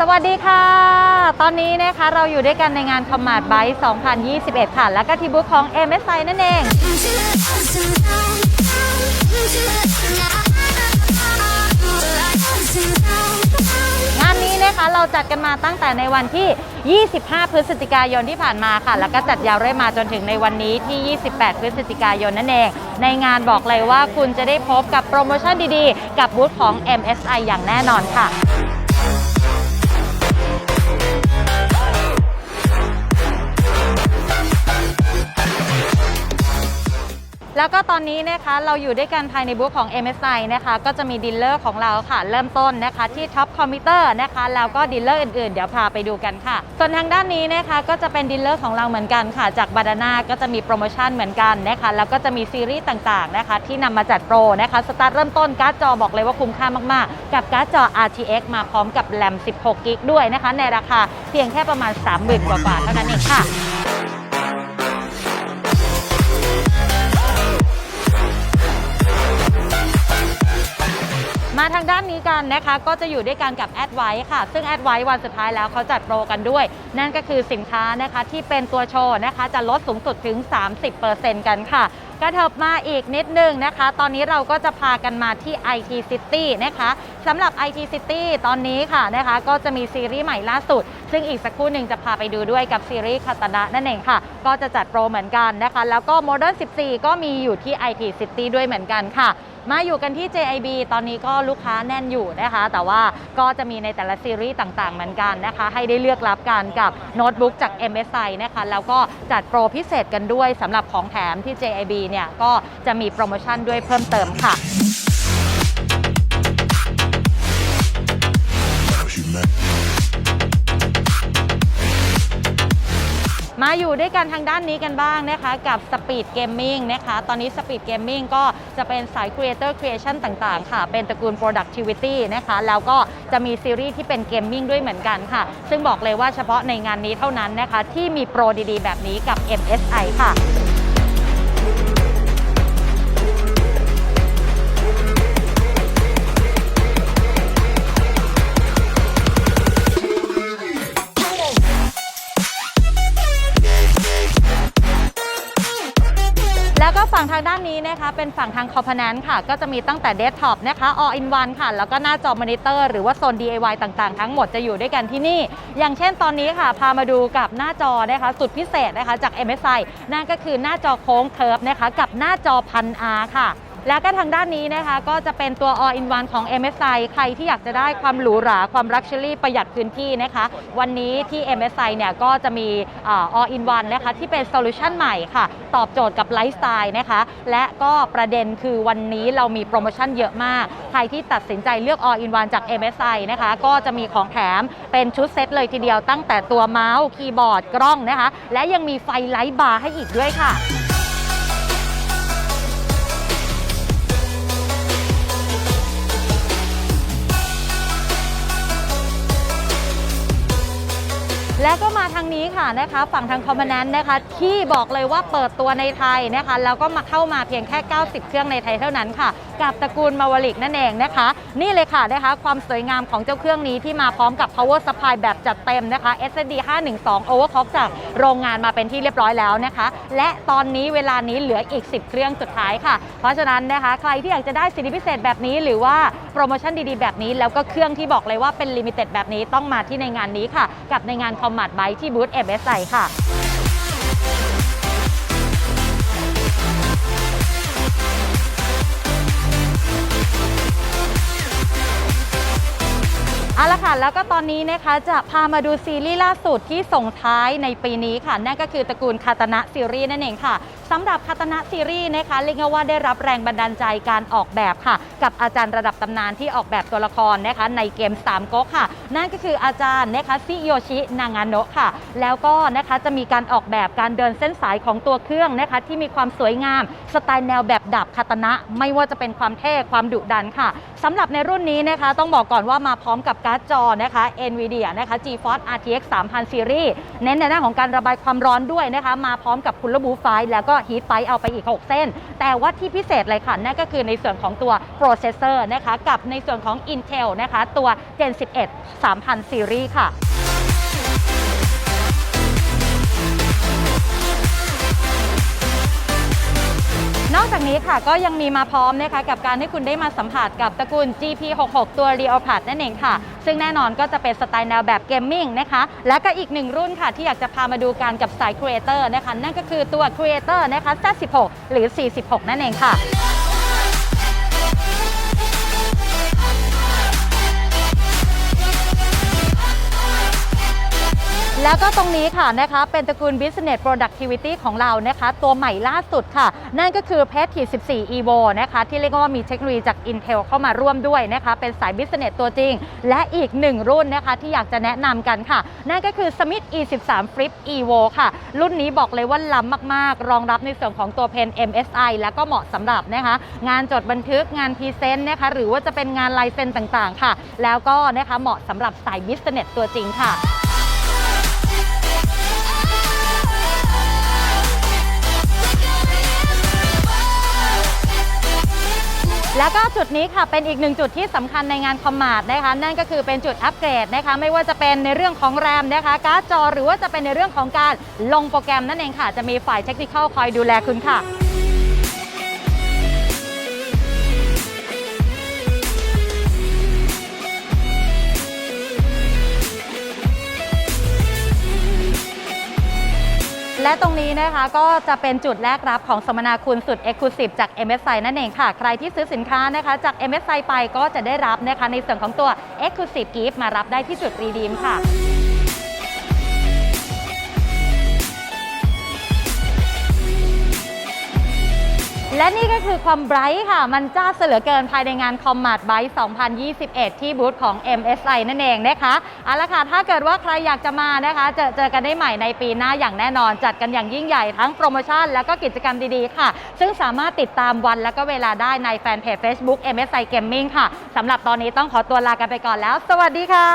สวัสดีค่ะ ตอนนี้นะคะเราอยู่ด้วยกันในงานคอมมาดไบต์2021 ค่ะ และก็ที่บูธของ MSI นั่นเอง งานนี้นะคะเราจัดกันมาตั้งแต่ในวันที่ 25 พฤศจิกายนที่ผ่านมาค่ะ แล้วก็จัดยาวเรื่อยมาจนถึงในวันนี้ที่ 28 พฤศจิกายนนั่นเอง ในงานบอกเลยว่าคุณจะได้พบกับโปรโมชั่นดีๆ กับบูธของ MSI อย่างแน่นอนค่ะ แล้วก็ตอนนี้นะคะเราอยู่ด้วยกันภายในบูธของ MSI นะคะก็จะมีดีลเลอร์ของเราค่ะเริ่มต้นนะคะที่ท็อปคอมพิวเตอร์นะคะแล้วก็ดีลเลอร์อื่นๆ เดี๋ยวพาไปดูกันค่ะ ส่วนทางด้านนี้นะคะก็จะเป็นดีลเลอร์ของเราเหมือนกันค่ะ จากบาดาน่าก็จะมีโปรโมชั่นเหมือนกันนะคะแล้วก็จะมีซีรีส์ต่างๆนะคะที่นำมาจัดโปรนะคะสตาร์ทเริ่มต้นการ์ดจอบอกเลยว่าคุ้มค่ามากๆ กับการ์ดจอ RTX มาพร้อมกับแรม 16 กิกด้วยนะคะในราคาเพียงแค่ประมาณ 30,000กว่าๆเท่านั้นเองค่ะ มาทางด้านนี้กันนะคะ ก็จะอยู่ด้วยกันกับแอดไวค่ะ ซึ่งแอดไววันสุดท้ายแล้วเขาจัดโปรกันด้วย นั่นก็คือสินค้านะคะที่เป็นตัวโชว์นะคะ จะลดสูงสุดถึง 30%กันค่ะ กระเถิบมาอีกนิดนึงนะคะ ตอนนี้เราก็จะพากันมาที่ IT City นะคะสำหรับ IT City ตอนนี้ค่ะนะคะ ก็จะมีซีรีส์ใหม่ล่าสุด ซึ่งอีกสักครู่หนึ่งจะพาไปดูด้วยกับซีรีส์คาตานะนั่นเองค่ะ ก็จะจัดโปรเหมือนกันนะคะ แล้วก็ Modern 14 ก็มีอยู่ที่ IT City ด้วยเหมือนกันค่ะมาอยู่กันที่ JIB ตอนนี้ก็ลูกค้าแน่นอยู่นะคะ แต่ว่าก็จะมีในแต่ละซีรีส์ต่างๆ เหมือนกันนะคะ ให้ได้เลือกรับกันกับโน้ตบุ๊กจาก MSI นะคะ แล้วก็จัดโปรพิเศษกันด้วยสำหรับของแถมที่ JIB เนี่ยก็จะมีโปรโมชั่นด้วยเพิ่มเติมค่ะ มาอยู่ด้วยกันทางด้านนี้กันบ้างนะคะ กับ Speed Gaming นะคะ ตอนนี้ Speed Gaming ก็จะเป็นสาย Creator Creation ต่างๆ ค่ะ เป็นตระกูล Productivity นะคะ แล้วก็จะมีซีรีส์ที่เป็นเกมมิ่งด้วยเหมือนกันค่ะ ซึ่งบอกเลยว่าเฉพาะในงานนี้เท่านั้นนะคะ ที่มีโปรดีๆ แบบนี้กับ MSI ค่ะ ฝั่งทางด้านนี้นะคะเป็นฝั่งทาง Component ค่ะ ก็จะมีตั้งแต่เดสก์ท็อปนะคะ All in One ค่ะ แล้วก็หน้าจอมอนิเตอร์หรือว่าโซน DIY ต่างๆ ทั้งหมดจะอยู่ด้วยกันที่นี่ อย่างเช่นตอนนี้ค่ะ พามาดูกับหน้าจอนะคะสุดพิเศษนะคะจาก MSI นั่นก็คือหน้าจอโค้งเคิร์ฟนะคะกับหน้าจอพันอาค่ะ แล้วก็ทางด้านนี้นะคะก็จะเป็นตัว all in one ของ MSI ใครที่อยากจะได้ความหรูหราความ luxury ประหยัดพื้นที่นะคะ วันนี้ที่ MSI เนี่ยก็จะมีอ่า all in one นะคะที่เป็นโซลูชันใหม่ค่ะ ตอบโจทย์กับไลฟ์สไตล์นะคะ และก็ประเด็นคือวันนี้เรามีโปรโมชั่นเยอะมาก ใครที่ตัดสินใจเลือก all in one จาก MSI นะคะ ก็จะมีของแถมเป็นชุดเซตเลยทีเดียวตั้งแต่ตัวเมาส์คีย์บอร์ดกล้องนะคะ และยังมีไฟไลท์บาร์ให้อีกด้วยค่ะ และก็มาทางนี้ค่ะนะคะฝั่งทางคอมมานแนนนะคะ ที่บอกเลยว่าเปิดตัวในไทยนะคะ แล้วก็มาเข้ามาเพียงแค่ 90 เครื่องในไทยเท่านั้นค่ะ กับตระกูลมาวลิกนั่นเองนะคะ นี่เลยค่ะนะคะ ความสวยงามของเจ้าเครื่องนี้ที่มาพร้อมกับ power supply แบบจัดเต็มนะคะ SSD 512 overclock จากโรงงานมาเป็นที่เรียบร้อยแล้วนะคะ และตอนนี้เวลานี้เหลืออีก 10 เครื่องสุดท้ายค่ะ เพราะฉะนั้นนะคะใครที่อยากจะได้สิทธิพิเศษแบบนี้ หรือว่าโปรโมชั่นดีๆ แบบนี้ แล้วก็เครื่องที่บอกเลยว่าเป็นลิมิเต็ดแบบนี้ต้องมาที่ในงานนี้ค่ะ กับในงานคอมมาดไบที่บูธ MSI ค่ะ เอาละค่ะแล้วก็ตอนนี้นะคะจะพามาดูซีรีส์ล่าสุดที่ส่งท้ายในปีนี้ค่ะ นั่นก็คือตระกูลคาตนะซีรีส์นั่นเองค่ะ สำหรับคาตนะซีรีส์นะคะเรียกว่าได้รับแรงบันดาลใจการออกแบบค่ะ กับอาจารย์ระดับตำนานที่ออกแบบตัวละครนะคะในเกม3ก๊กค่ะ นั่นก็คืออาจารย์นะคะซิโยชินางาโนะค่ะ แล้วก็นะคะจะมีการออกแบบการเดินเส้นสายของตัวเครื่องนะคะที่มีความสวยงาม สไตล์แนวแบบดับคาตนะ ไม่ว่าจะเป็นความเท่ความดุดันค่ะสำหรับในรุ่นนี้นะคะต้องบอกก่อนว่ามาพร้อมกับการ์ดจอนะคะ NVIDIA นะคะ GeForce RTX 3000 Series เน้นในด้านของการระบายความร้อนด้วยนะคะ มาพร้อมกับคุณระบูไฟแล้วก็ฮีทไฟเอาไปอีก 6 เส้น แต่ว่าที่พิเศษเลยค่ะ นั่นก็คือในส่วนของตัวโปรเซสเซอร์นะคะ กับในส่วนของ Intel นะคะ ตัว Gen 11 3000ซีรีส์ค่ะ นอกจากนี้ค่ะก็ยังมีมาพร้อมนะคะกับการให้คุณได้มาสัมผัสกับตระกูล GP66 ตัว Leopard นั่นเองค่ะ ซึ่งแน่นอนก็จะเป็นสไตล์แนวแบบเกมมิ่งนะคะ และก็อีกหนึ่งรุ่นค่ะที่อยากจะพามาดูกันกับสายครีเอเตอร์นะคะ นั่นก็คือตัวครีเอเตอร์นะคะ Z16 หรือ 46 นั่นเองค่ะ แล้วก็ตรงนี้ค่ะนะคะเป็นตระกูล Business Productivity ของเรานะคะ ตัวใหม่ล่าสุดค่ะ นั่นก็คือ p e t 14 Evo นะคะที่เรียกว่ามีเทคโนโลยีจาก Intel เข้ามาร่วมด้วยนะคะเป็นสาย Business ตัวจริง และอีกหนึ่งรุ่นนะคะที่อยากจะแนะนำกันค่ะ นั่นก็คือ Smith E13 Flip Evo ค่ะ รุ่นนี้บอกเลยว่าล้ำมากๆ รองรับในส่วนของตัวเพน MSI แล้วก็เหมาะสำหรับนะคะ งานจดบันทึกงานพรีเซนต์นะคะหรือว่าจะเป็นงานลายเซ็นต่างๆ ค่ะ แล้วก็นะคะเหมาะสำหรับสาย Business ตัวจริงค่ะ แล้วก็จุดนี้ค่ะเป็นอีกหนึ่งจุดที่สำคัญในงานคอมมาดนะคะนั่นก็คือเป็นจุดอัปเกรดนะคะไม่ว่าจะเป็นในเรื่องของแรมนะคะการ์ดจอหรือว่าจะเป็นในเรื่องของการลงโปรแกรมนั่นเองค่ะ จะมีฝ่ายเทคนิคคอยดูแลคุณค่ะ และตรงนี้นะคะก็จะเป็นจุดแรกรับของสมนาคุณสุด Exclusive จาก MSI นั่นเองค่ะ ใครที่ซื้อสินค้านะคะจาก MSI ไปก็จะได้รับนะคะในส่วนของตัว Exclusive Gift มารับได้ที่จุดรีดีมค่ะ และนี่ก็คือความไบรท์ค่ะ มันจ้าเสือเหลือเกินภายในงานคอมมาดไบท์2021 ที่บูธของ MSI นั่นเองนะคะเอาละค่ะ ถ้าเกิดว่าใครอยากจะมานะคะ เจอเจอกันได้ใหม่ในปีหน้าอย่างแน่นอน จัดกันอย่างยิ่งใหญ่ทั้งโปรโมชั่น แล้วก็กิจกรรมดีๆ ค่ะ ซึ่งสามารถติดตามวันและก็เวลาได้ในแฟนเพจ Facebook MSI Gaming ค่ะสำหรับตอนนี้ต้องขอตัวลากันไปก่อนแล้ว สวัสดีค่ะ